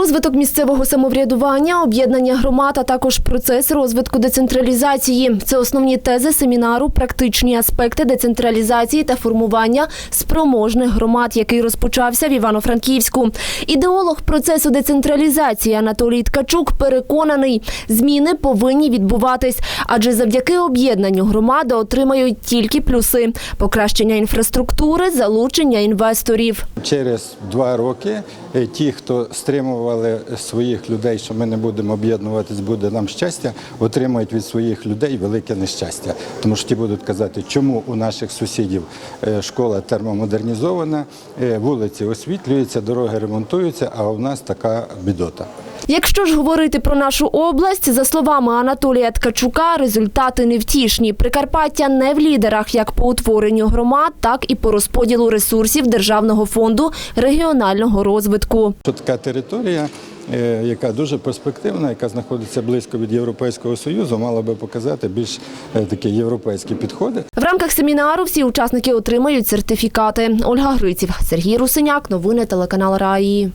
Розвиток місцевого самоврядування, об'єднання громад, а також процес розвитку децентралізації це основні тези семінару Практичні аспекти децентралізації та формування спроможних громад, який розпочався в Івано-Франківську. Ідеолог процесу децентралізації Анатолій Ткачук переконаний, зміни повинні відбуватись, адже завдяки об'єднанню громади отримають тільки плюси: покращення інфраструктури, залучення інвесторів. Через два роки е, ті, хто стримували своїх людей, що ми не будемо об'єднуватись, буде нам щастя, отримають від своїх людей велике нещастя. Тому що ті будуть казати, чому у наших сусідів е, школа термомодернізована, е, вулиці освітлюються, дороги ремонтуються, а у нас така бідота. Якщо ж говорити про нашу область, за словами Анатолія Ткачука, результати невтішні. Прикарпаття не в лідерах як по утворенню громад, так і по розподілу ресурсів Державного фонду регіонального розвитку. Що така територія, е, яка дуже перспективна, яка знаходиться близько від Європейського Союзу, мала би показати більш е, такі європейські підходи. В рамках семінару всі учасники отримають сертифікати. Ольга Гриців, Сергій Русиняк, новини телеканал Раї.